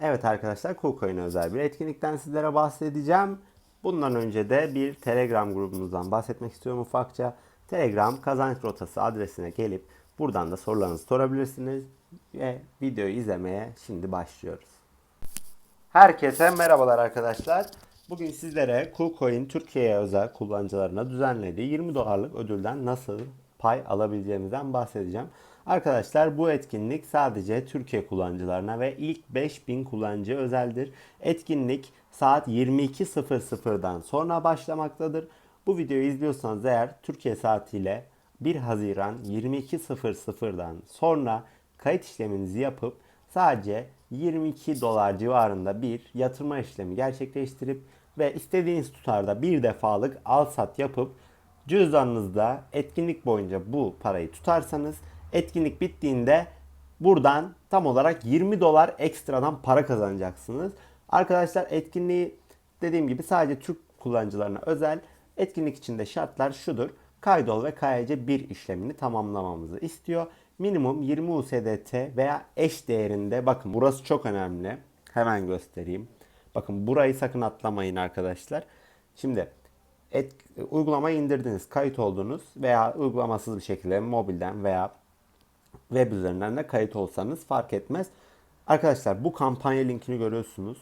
Evet arkadaşlar KuCoin'e özel bir etkinlikten sizlere bahsedeceğim. Bundan önce de bir Telegram grubumuzdan bahsetmek istiyorum ufakça. Telegram kazanç rotası adresine gelip buradan da sorularınızı sorabilirsiniz. Ve videoyu izlemeye şimdi başlıyoruz. Herkese merhabalar arkadaşlar. Bugün sizlere KuCoin Türkiye'ye özel kullanıcılarına düzenlediği 20 dolarlık ödülden nasıl pay alabileceğimizden bahsedeceğim. Arkadaşlar bu etkinlik sadece Türkiye kullanıcılarına ve ilk 5000 kullanıcı özeldir. Etkinlik saat 22.00'dan sonra başlamaktadır. Bu videoyu izliyorsanız eğer Türkiye saatiyle 1 Haziran 22.00'dan sonra kayıt işleminizi yapıp sadece 22 dolar civarında bir yatırma işlemi gerçekleştirip ve istediğiniz tutarda bir defalık al sat yapıp cüzdanınızda etkinlik boyunca bu parayı tutarsanız etkinlik bittiğinde buradan tam olarak 20 dolar ekstradan para kazanacaksınız. Arkadaşlar etkinliği dediğim gibi sadece Türk kullanıcılarına özel. Etkinlik içinde şartlar şudur. Kaydol ve KYC 1 işlemini tamamlamamızı istiyor. Minimum 20 USDT veya eş değerinde bakın burası çok önemli. Hemen göstereyim. Bakın burayı sakın atlamayın arkadaşlar. Şimdi et, uygulamayı indirdiniz, kayıt oldunuz veya uygulamasız bir şekilde mobilden veya web üzerinden de kayıt olsanız fark etmez. Arkadaşlar bu kampanya linkini görüyorsunuz.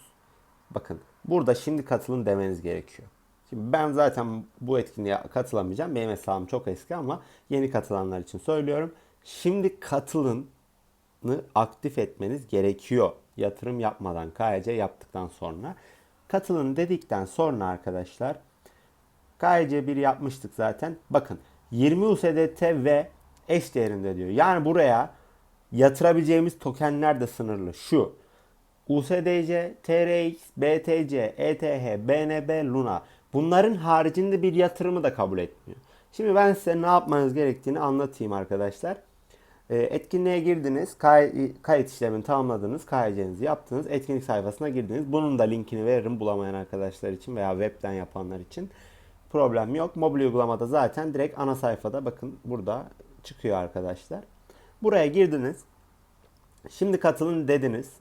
Bakın burada şimdi katılın demeniz gerekiyor. Şimdi ben zaten bu etkinliğe katılamayacağım. Benim hesabım çok eski ama yeni katılanlar için söylüyorum. Şimdi katılını aktif etmeniz gerekiyor. Yatırım yapmadan, KYC yaptıktan sonra. Katılın dedikten sonra arkadaşlar KYC 1 yapmıştık zaten. Bakın 20 USDT ve eş değerinde diyor. Yani buraya yatırabileceğimiz tokenler de sınırlı. Şu USDC, TRX, BTC, ETH, BNB, Luna. Bunların haricinde bir yatırımı da kabul etmiyor. Şimdi ben size ne yapmanız gerektiğini anlatayım arkadaşlar. E, etkinliğe girdiniz, kay, kayıt işlemini tamamladınız, KYC'nizi yaptınız, etkinlik sayfasına girdiniz. Bunun da linkini veririm bulamayan arkadaşlar için veya webten yapanlar için. Problem yok. Mobil uygulamada zaten direkt ana sayfada bakın burada çıkıyor arkadaşlar. Buraya girdiniz. Şimdi katılın dediniz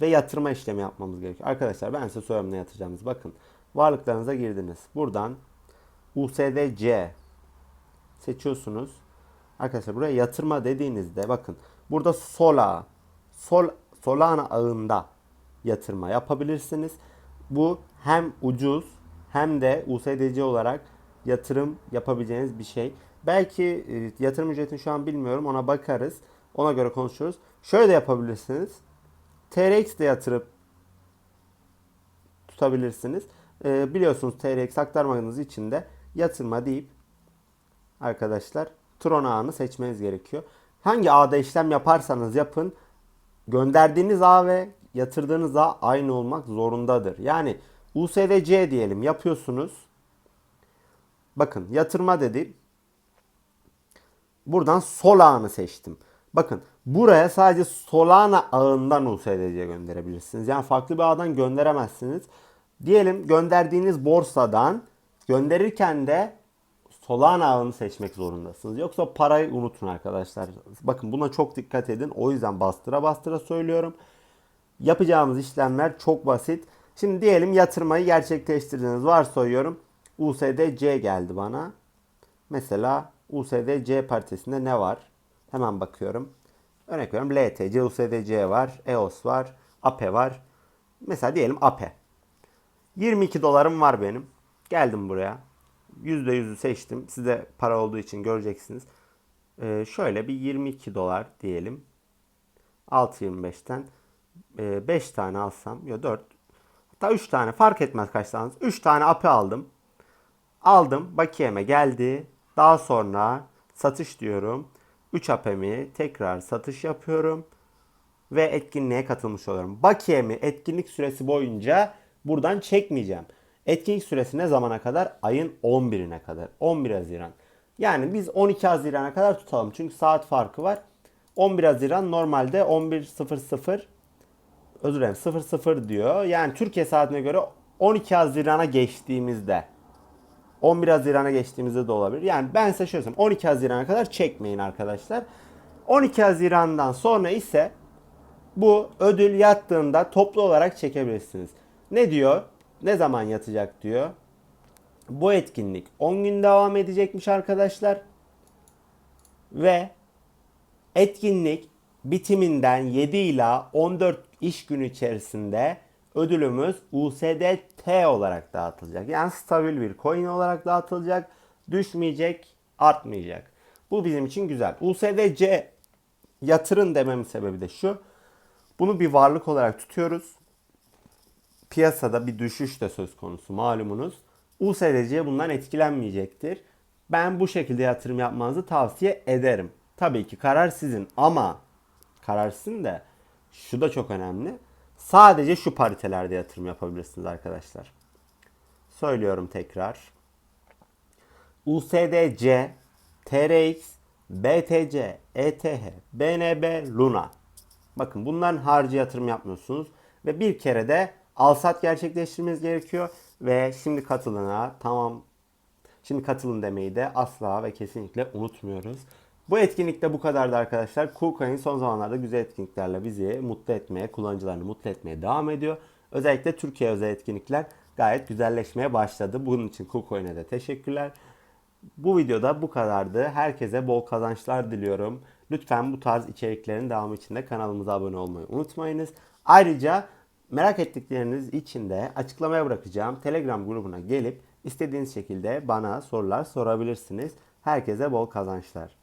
ve yatırma işlemi yapmamız gerekiyor. Arkadaşlar ben size söyleyeyim ne yatıracağınızı. Bakın varlıklarınıza girdiniz. Buradan USDC seçiyorsunuz. Arkadaşlar buraya yatırma dediğinizde bakın burada Sola Sol, Solana ağında yatırma yapabilirsiniz. Bu hem ucuz hem de USDC olarak yatırım yapabileceğiniz bir şey. Belki e, yatırım ücretini şu an bilmiyorum ona bakarız. Ona göre konuşuruz. Şöyle de yapabilirsiniz. TRX de yatırıp tutabilirsiniz. E, biliyorsunuz TRX aktarmanız için de yatırma deyip arkadaşlar Tron ağını seçmeniz gerekiyor. Hangi ağda işlem yaparsanız yapın gönderdiğiniz ağ ve yatırdığınız ağ aynı olmak zorundadır. Yani USDC diyelim yapıyorsunuz. Bakın yatırma dedim. Buradan sol ağını seçtim. Bakın buraya sadece Solana ağından USDC gönderebilirsiniz. Yani farklı bir ağdan gönderemezsiniz. Diyelim gönderdiğiniz borsadan gönderirken de Solana ağını seçmek zorundasınız. Yoksa parayı unutun arkadaşlar. Bakın buna çok dikkat edin. O yüzden bastıra bastıra söylüyorum. Yapacağımız işlemler çok basit. Şimdi diyelim yatırmayı gerçekleştirdiniz. Varsayıyorum USDC geldi bana. Mesela USDC paritesinde ne var? Hemen bakıyorum. Örnek veriyorum LTC, USDC var, EOS var, APE var. Mesela diyelim APE. 22 dolarım var benim. Geldim buraya. %100'ü seçtim. Size para olduğu için göreceksiniz. Ee, şöyle bir 22 dolar diyelim. 6.25'ten 5 tane alsam ya 4 hatta 3 tane fark etmez kaç tane 3 tane APE aldım. Aldım bakiyeme geldi. Daha sonra satış diyorum. 3 APE'mi tekrar satış yapıyorum. Ve etkinliğe katılmış oluyorum. Bakiyemi etkinlik süresi boyunca buradan çekmeyeceğim. Etkinlik süresi ne zamana kadar? Ayın 11'ine kadar. 11 Haziran. Yani biz 12 Haziran'a kadar tutalım. Çünkü saat farkı var. 11 Haziran normalde 11.00 özür dilerim 00 diyor. Yani Türkiye saatine göre 12 Haziran'a geçtiğimizde 11 Haziran'a geçtiğimizde de olabilir. Yani ben size şöyle söyleyeyim. 12 Haziran'a kadar çekmeyin arkadaşlar. 12 Haziran'dan sonra ise Bu ödül yattığında toplu olarak çekebilirsiniz. Ne diyor? Ne zaman yatacak diyor. Bu etkinlik 10 gün devam edecekmiş arkadaşlar. Ve etkinlik bitiminden 7 ila 14 iş günü içerisinde ödülümüz USDT olarak dağıtılacak. Yani stabil bir coin olarak dağıtılacak. Düşmeyecek, artmayacak. Bu bizim için güzel. USDC yatırın dememin sebebi de şu. Bunu bir varlık olarak tutuyoruz. Piyasada bir düşüş de söz konusu malumunuz. USDC bundan etkilenmeyecektir. Ben bu şekilde yatırım yapmanızı tavsiye ederim. Tabii ki karar sizin ama karar sizin de şu da çok önemli. Sadece şu paritelerde yatırım yapabilirsiniz arkadaşlar. Söylüyorum tekrar. USDC, TRX, BTC, ETH, BNB, Luna. Bakın bunların harici yatırım yapmıyorsunuz. Ve bir kere de alsat gerçekleştirmeniz gerekiyor. Ve şimdi katılına tamam Şimdi katılın demeyi de asla ve kesinlikle unutmuyoruz. Bu etkinlikte bu kadardı arkadaşlar. KuCoin son zamanlarda güzel etkinliklerle bizi mutlu etmeye, kullanıcılarını mutlu etmeye devam ediyor. Özellikle Türkiye özel etkinlikler gayet güzelleşmeye başladı. Bunun için KuCoin'e de teşekkürler. Bu videoda bu kadardı. Herkese bol kazançlar diliyorum. Lütfen bu tarz içeriklerin devamı için de kanalımıza abone olmayı unutmayınız. Ayrıca merak ettikleriniz için de açıklamaya bırakacağım Telegram grubuna gelip istediğiniz şekilde bana sorular sorabilirsiniz. Herkese bol kazançlar.